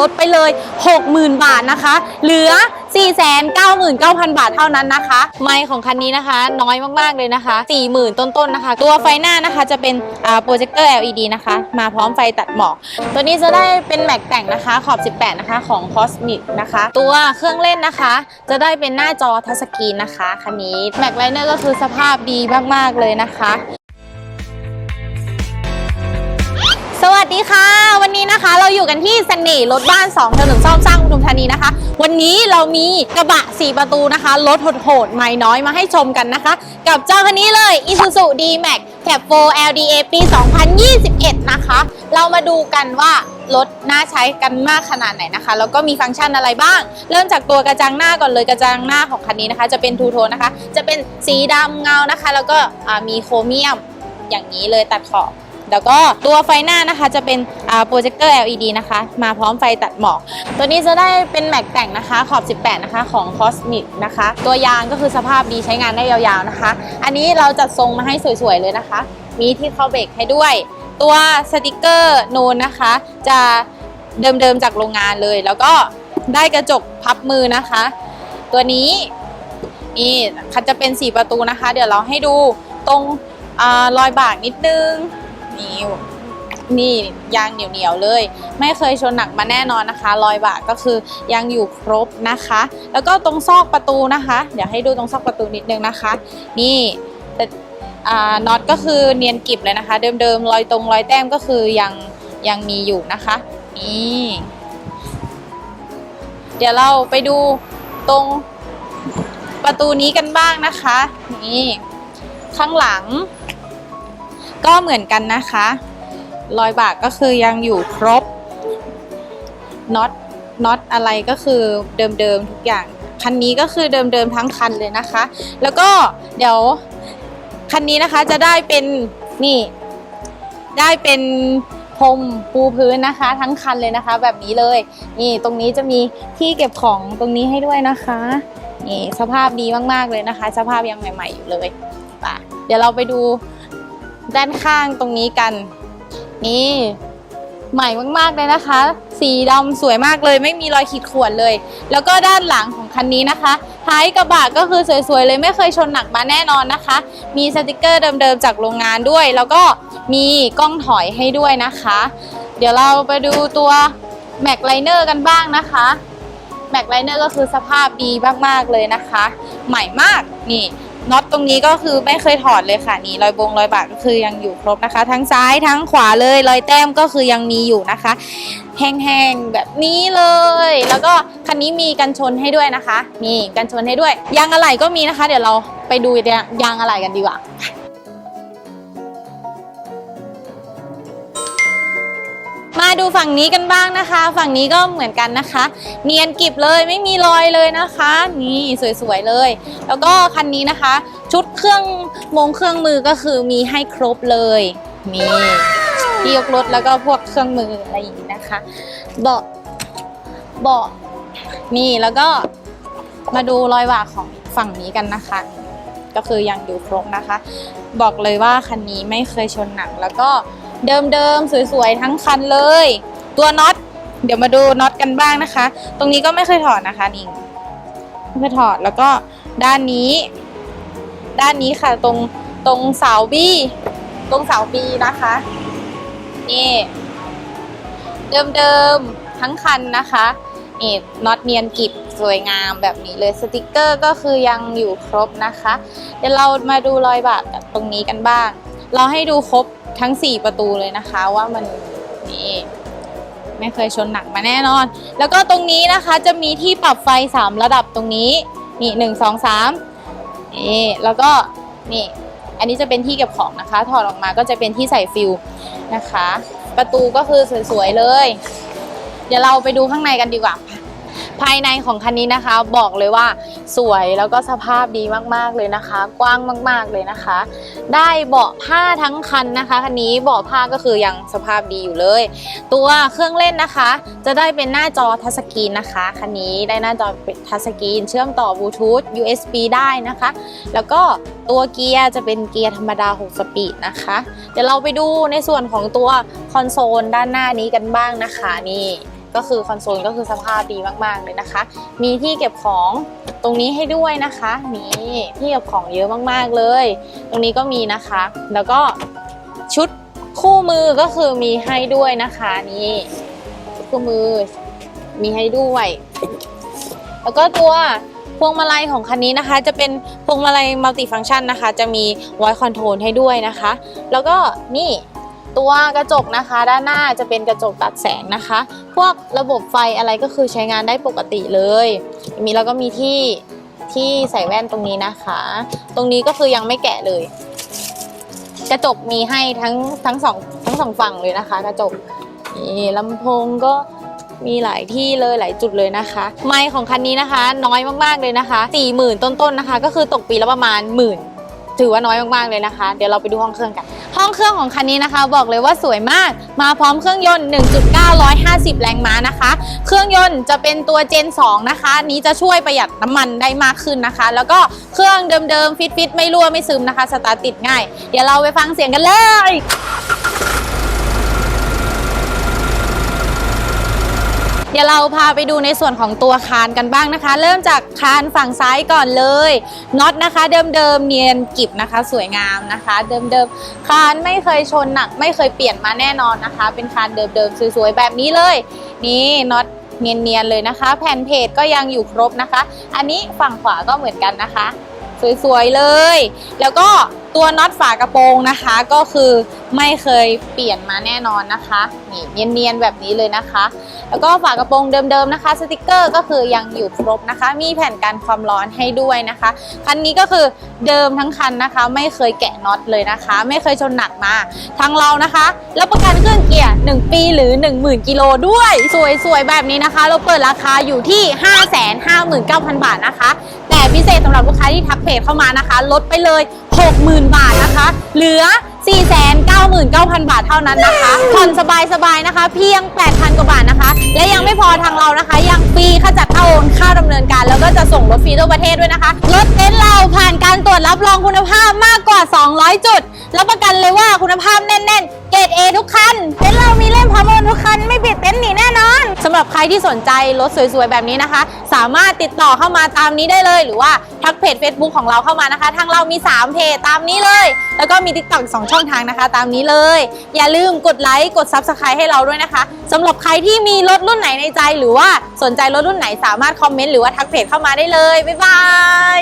ลดไปเลย 60,000 บาทนะคะ เหลือ 499,000 บาทเท่านั้นนะคะ ไมค์ของคันนี้นะคะ น้อยมากๆเลยนะคะ 40,000 ต้นๆนะคะ ตัวไฟหน้านะคะจะเป็นโปรเจคเตอร์ LED นะคะ มาพร้อมไฟตัดหมอก ตัวนี้จะได้เป็นแม็กแต่งนะคะขอบ 18 นะคะของ Cosmic นะคะ ตัวเครื่องเล่นนะคะ จะได้เป็นหน้าจอทัชสกรีนนะคะคันนี้แม็กไลเนอร์ก็คือสภาพดีมากๆเลยนะคะ สวัสดีค่ะ วันนี้นะคะเราอยู่กันที่เสน่ห์รถบ้าน2ถนนซ่อมสร้างปทุมธานีนะคะ วันนี้เรามีกระบะ 4 ประตูนะคะ รถโหดๆใหม่น้อยมาให้ชมกันนะคะ กับเจ้าคันนี้เลย Isuzu D-Max Cab 4 LDA ปี 2021 นะคะ เรามาดูกันว่ารถน่าใช้กันมากขนาดไหนนะคะ แล้วก็มีฟังก์ชันอะไรบ้าง เริ่มจากตัวกระจังหน้าก่อนเลยกระจังหน้าของคันนี้นะคะ จะเป็นทูโทนนะคะ จะเป็นสีดำเงานะคะ แล้วก็มีโครเมียมอย่างนี้เลยตัดขอบ แล้วก็ตัวไฟหน้านะคะจะเป็นโปรเจคเตอร์ LED นะคะ มาพร้อมไฟตัดหมอก ตัวนี้จะได้เป็นแม็กแต่งนะคะขอบ 18 นะคะของ Cosmic นะคะ ตัวยางก็คือสภาพดีใช้งานได้ยาวๆนะคะ อันนี้เราจัดทรงมาให้สวยๆเลยนะคะ มีที่เข้าเบรกให้ด้วย ตัวสติกเกอร์นูนนะคะ จะเดิมๆจากโรงงานเลย แล้วก็ได้กระจกพับมือนะคะ ตัวนี้นี่คันจะเป็น 4 ประตูนะคะ เดี๋ยวเราให้ดูตรงอรอยบากนิดนึง นี่นี่ยางเหนียวๆเลย ไม่เคยชนหนักมาแน่นอนนะคะรอยบากก็คือยังอยู่ครบนะคะ แล้วก็ตรงซอกประตูนะคะ เดี๋ยวให้ดูตรงซอกประตูนิดนึงนะคะ นี่แต่น็อตก็คือเนียนกริบเลยนะคะ เดิมๆรอยตรงรอยแต้มก็คือยังยังมีอยู่นะคะนี่เดี๋ยวเราไปดูตรงประตูนี้กันบ้างนะคะ นี่ ข้างหลัง ก็เหมือนกันนะคะรอยบากก็คือยังอยู่ครบน็อตน็อตอะไรก็คือเดิมๆทุกอย่าง คันนี้ก็คือเดิมๆทั้งคันเลยนะคะ แล้วก็เดี๋ยวคันนี้นะคะจะได้เป็นนี่ได้เป็นพรมปูพื้นนะคะ ทั้งคันเลยนะคะ แบบนี้เลย นี่ตรงนี้จะมีที่เก็บของตรงนี้ให้ด้วยนะคะนี่สภาพดีมากๆเลยนะคะ สภาพยังใหม่ ๆอยู่เลยไปเดี๋ยวเราไปดู ด้านข้างตรงนี้กัน นี่ ใหม่มากๆเลยนะคะ สีดำสวยมากเลย ไม่มีรอยขีดข่วนเลย แล้วก็ด้านหลังของคันนี้นะคะ ท้ายกระบะก็คือสวยๆเลยไม่เคยชนหนักมาแน่นอนนะคะ มีสติกเกอร์เดิมๆจากโรงงานด้วย แล้วก็มีกล้องถอยให้ด้วยนะคะ เดี๋ยวเราไปดูตัวแม็กไลเนอร์กันบ้างนะคะแม็กไลเนอร์ก็คือสภาพดีมากๆเลยนะคะ ใหม่มากนี่ น็อตตรงนี้ก็คือไม่เคยถอดเลยค่ะนี่รอยบงรอยบากก็คือยังอยู่ครบนะคะ ทั้งซ้ายทั้งขวาเลยรอยแต้มก็คือยังมีอยู่นะคะ แห้งๆแบบนี้เลย แล้วก็คันนี้มีกันชนให้ด้วยนะคะนี่กันชนให้ด้วยยางอะไหล่ก็มีนะคะ เดี๋ยวเราไปดูยางอะไหล่กันดีกว่า ดูฝั่งนี้กันบ้างนะคะ ฝั่งนี้ก็เหมือนกันนะคะ เนียนกริบเลยไม่มีรอยเลยนะคะ นี่สวยๆเลย แล้วก็คันนี้นะคะ ชุดเครื่องมงเครื่องมือก็คือมีให้ครบเลยนี่ที่ยกรถแล้วก็พวกเครื่องมืออะไรอย่างนี้นะคะ เบาะเบาะนี่แล้วก็มาดูรอยบากของฝั่งนี้กันนะคะ ก็คือยังอยู่ครบนะคะ บอกเลยว่าคันนี้ไม่เคยชนหนักแล้วก็ เดิมๆสวยๆทั้งคันเลย ตัวน็อตเดี๋ยวมาดูน็อตกันบ้างนะคะ ตรงนี้ก็ไม่เคยถอดนะคะนี่ไม่เคยถอดแล้วก็ด้านนี้ ด้านนี้ค่ะตรงตรงเสาบี้ตรงเสาบีนะคะนี่เดิมๆทั้งคันนะคะนี่น็อตเนียนกิบสวยงามแบบนี้เลยสติกเกอร์ก็คือยังอยู่ครบนะคะ เดี๋ยวเรามาดูรอยบากตรงนี้กันบ้าง เราให้ดูครบ ทั้ง 4 ประตูเลยนะคะว่ามันนี่ไม่เคยชนหนักมาแน่นอน แล้วก็ตรงนี้นะคะจะมีที่ปรับไฟ 3 ระดับตรงนี้นี่หนึ่งสองสามนี่แล้วก็นี่อันนี้จะเป็นที่เก็บของนะคะ ถอดออกมาก็จะเป็นที่ใส่ฟิลนะคะ ประตูก็คือสวยๆเลย เดี๋ยวเราไปดูข้างในกันดีกว่า ภายในของคันนี้นะคะ บอกเลยว่าสวยแล้วก็สภาพดีมากๆเลยนะคะ กว้างมากๆเลยนะคะ ได้เบาะผ้าทั้งคันนะคะคันนี้เบาะผ้าก็คือยังสภาพดีอยู่เลย ตัวเครื่องเล่นนะคะ จะได้เป็นหน้าจอทัชสกรีนนะคะคันนี้ได้หน้าจอทัชสกรีนเชื่อมต่อบลูทูธ USB ได้นะคะ แล้วก็ตัวเกียร์จะเป็นเกียร์ธรรมดา 6 สปีดนะคะ เดี๋ยวเราไปดูในส่วนของตัวคอนโซลด้านหน้านี้กันบ้างนะคะนี่ ก็คือคอนโซลก็คือสภาพดีมากๆเลยนะคะ มีที่เก็บของตรงนี้ให้ด้วยนะคะนี่ที่เก็บของเยอะมากๆเลย ตรงนี้ก็มีนะคะ แล้วก็ชุดคู่มือก็คือมีให้ด้วยนะคะนี่ชุดคู่มือมีให้ด้วย แล้วก็ตัวพวงมาลัยของคันนี้นะคะ จะเป็นพวงมาลัยมัลติฟัง c t ชันนะคะ จะมี voice control ให้ด้วยนะคะ แล้วก็นี่ ตัวกระจกนะคะ ด้านหน้าจะเป็นกระจกตัดแสงนะคะ พวกระบบไฟอะไรก็คือใช้งานได้ปกติเลย มีแล้วก็มีที่ที่ใส่แว่นตรงนี้นะคะ ตรงนี้ก็คือยังไม่แกะเลย กระจกมีให้ทั้งทั้งสองทั้งสองฝั่งเลยนะคะ กระจกนี่ลำโพงก็มีหลายที่เลยหลายจุดเลยนะคะ ไมค์ของคันนี้นะคะ น้อยมากๆเลยนะคะ4 0,000 ต้นๆนะคะ ก็คือตกปีละประมาณหมื่นถือว่าน้อยมากๆเลยนะคะ เดี๋ยวเราไปดูห้องเครื่องกัน ห้องเครื่องของคันนี้นะคะ บอกเลยว่าสวยมาก มาพร้อมเครื่องยนต์ 1.950 แรงม้านะคะ เครื่องยนต์จะเป็นตัว Gen 2 นะคะนนี้จะช่วยประหยัดน้ำมันได้มากขึ้นนะคะ แล้วก็เครื่องเดิมๆ ฟิตๆ ไม่รั่วไม่ซึมนะคะ สตาร์ทติดง่าย เดี๋ยวเราไปฟังเสียงกันเลย เดี๋ยวเราพาไปดูในส่วนของตัวคานกันบ้างนะคะ เริ่มจากคานฝั่งซ้ายก่อนเลยน็อตนะคะ เดิมๆเนียนกิบนะคะ สวยงามนะคะ เดิมๆคานไม่เคยชนหนัก ไม่เคยเปลี่ยนมาแน่นอนนะคะ เป็นคานเดิมๆสวยๆแบบนี้เลย นี่น็อตเนียนๆเลยนะคะ แผ่นเพจก็ยังอยู่ครบนะคะ อันนี้ฝั่งขวาก็เหมือนกันนะคะ สวยๆเลย แล้วก็ตัวน็อตฝากระโปรงนะคะ ก็คือไม่เคยเปลี่ยนมาแน่นอนนะคะนี่เนียนๆแบบนี้เลยนะคะ แล้วก็ฝากระโปรงเดิมๆนะคะ สติกเกอร์ก็คือยังอยู่ครบนะคะ มีแผ่นกันความร้อนให้ด้วยนะคะ คันนี้ก็คือเดิมทั้งคันนะคะ ไม่เคยแกะน็อตเลยนะคะ ไม่เคยชนหนักมาทางเรานะคะรับประกันเครื่องเกียร์1 ปีหรือ 10,000กิโลด้วย สวยๆแบบนี้นะคะ เราเปิดราคาอยู่ที่ 559,000 บาทนะคะ พิเศษสำหรับลูกค้าที่ทักเพจเข้ามานะคะ ลดไปเลย 60,000 บาทนะคะ เหลือ 499,000 บาทเท่านั้นนะคะผ่อนสบายๆนะคะ เพียง 8,000 กว่าบาทนะคะ และยังไม่พอทางเรานะคะ ยังฟรีค่าจัดค่าโอนค่าดำเนินการ แล้วก็จะส่งรถฟรีทั่วประเทศด้วยนะคะรถเต็นท์เราผ่านการตรวจรับรองคุณภาพมากกว่า 200 จุดรับประกันเลยว่าคุณภาพแน่นๆ เกรด A ทุกคันเต็นท์เรามีเล่มพร้อมโอนทุกคัน ไม่ปิดเต็นท์หนีแน่นอนสำหรับใครที่สนใจรถสวยๆ แบบนี้นะคะ สามารถติดต่อเข้ามาตามนี้ได้เลย หรือว่าทักเพจ Facebook ของเราเข้ามานะคะ ทางเรามี 3 เพจตามนี้เลย แล้วก็มี TikTok สองช่องทางนะคะ ตามนี้เลย อย่าลืมกดไลค์กด Subscribe ให้เราด้วยนะคะสำหรับใครที่มีรถรุ่นไหนในใจ หรือว่าสนใจรถรุ่นไหนสามารถคอมเมนต์หรือว่าทักเพจเข้ามาได้เลยบ๊ายบาย